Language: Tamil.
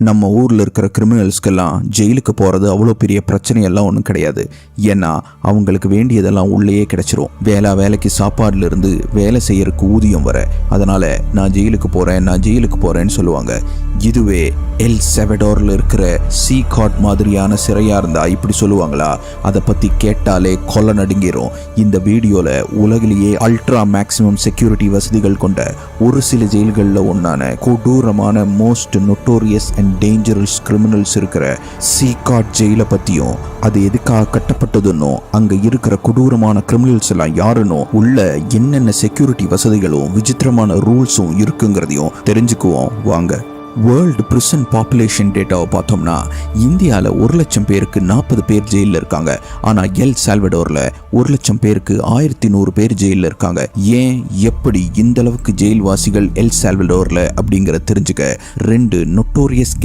நம்ம ஊரில் இருக்கிற கிரிமினல்ஸ்க்கெல்லாம் ஜெயிலுக்கு போகிறது அவ்வளோ பெரிய பிரச்சனையெல்லாம் ஒன்றும் கிடையாது. ஏன்னா அவங்களுக்கு வேண்டியதெல்லாம் உள்ளேயே கிடச்சிரும். வேலை வேலைக்கு சாப்பாடுலேருந்து வேலை செய்யறதுக்கு ஊதியம் வர. அதனால் நான் ஜெயிலுக்கு போகிறேன் நான் ஜெயிலுக்கு போகிறேன்னு சொல்லுவாங்க. இதுவே எல் செவடோரில் இருக்கிற சீ காட் மாதிரியான சிறையாக இருந்தா இப்படி சொல்லுவாங்களா? அதை பற்றி கேட்டாலே கொலை நடுங்கிரும். இந்த வீடியோவில் உலகிலேயே அல்ட்ரா மேக்ஸிமம் செக்யூரிட்டி வசதிகள் கொண்ட ஒரு சில ஜெயில்களில் ஒன்றான கொடூரமான most notorious and dangerous criminals இருக்கிற சீகாட் ஜெயிலை பற்றியும் அது எதுக்காக கட்டப்பட்டதுன்னோ அங்கே இருக்கிற கொடூரமான கிரிமினல்ஸ் எல்லாம் யாருன்னோ உள்ள என்னென்ன செக்யூரிட்டி வசதிகளும் விசித்திரமான ரூல்ஸும் இருக்குங்கிறதையும் தெரிஞ்சுக்குவோம். வாங்க. வேர்ல்டு பிரிசன் பாப்புலேஷன் டேட்டாவை பார்த்தோம்னா இந்தியாவில் ஒரு லட்சம் பேருக்கு நாற்பது பேர் ஜெயிலில் இருக்காங்க. ஆனால் எல் சால்வடோரில் ஒரு லட்சம் பேருக்கு ஆயிரத்தி நூறு பேர் ஜெயிலில் இருக்காங்க. ஏன்? எப்படி இந்த அளவுக்கு ஜெயில்வாசிகள் எல் சால்வடோரில் அப்படிங்கிற தெரிஞ்சுக்க ரெண்டு நொட்டோரியஸ் கேங்